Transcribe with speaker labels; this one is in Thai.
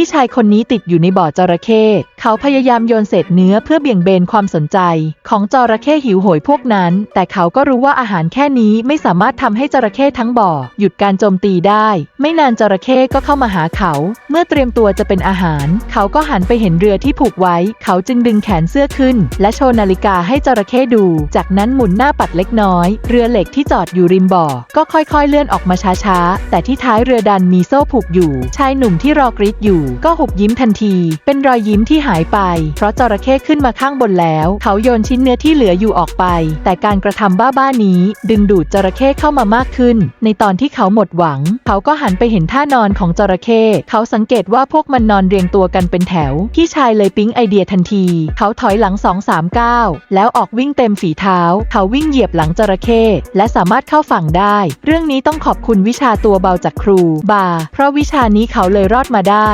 Speaker 1: พี่ชายคนนี้ติดอยู่ในบ่อจระเข้ เขาพยายามโยนเศษเนื้อเพื่อเบี่ยงเบนความสนใจ ของจระเข้หิวโหยพวกนั้น แต่เขาก็รู้ว่าอาหารแค่นี้ไม่สามารถทำให้จระเข้ทั้งบ่อ หยุดการโจมตีได้ ไม่นานจระเข้ก็เข้ามาหาเขาเมื่อเตรียมตัวจะเป็นอาหาร เขาก็หันไปเห็นเรือที่ผูกไว้ เขาจึงดึงแขนเสื้อขึ้น และโชว์นาฬิกาให้จระเข้ดู จากนั้นหมุนหน้าปัดเล็กน้อย เรือเหล็กที่จอดอยู่ริมบ่อ ก็ค่อยๆเลื่อนออกมาช้าๆ แต่ที่ท้ายเรือดันมีโซ่ผูกอยู่ ชายหนุ่มที่รอกรีดอยู่ ก็หุบยิ้มทันที เป็นรอยยิ้มที่หายไป เพราะจระเข้ขึ้นมาข้างบนแล้ว เขาโยนชิ้นเนื้อที่เหลืออยู่ออกไป แต่การกระทำบ้าๆนี้ ดึงดูดจระเข้เข้ามามากขึ้น ในตอนที่เขาหมดหวัง เขาก็หันไปเห็นท่านอนของจระเข้เขาสังังเกตว่าพวกมันนอนเรียงตัวกันเป็นแถว พี่ชายเลยปิ๊งไอเดียทันที เขาถอยหลังสองสามก้าแล้วออกวิ่งเต็มฝีเท้า เขาวิ่งเหยียบหลังจระเข้และสามารถเข้าฝั่งได้ เรื่องนี้ต้องขอบคุณวิชาตัวเบาจากครูบา เพราะวิชานี้เขาเลยรอดมาได้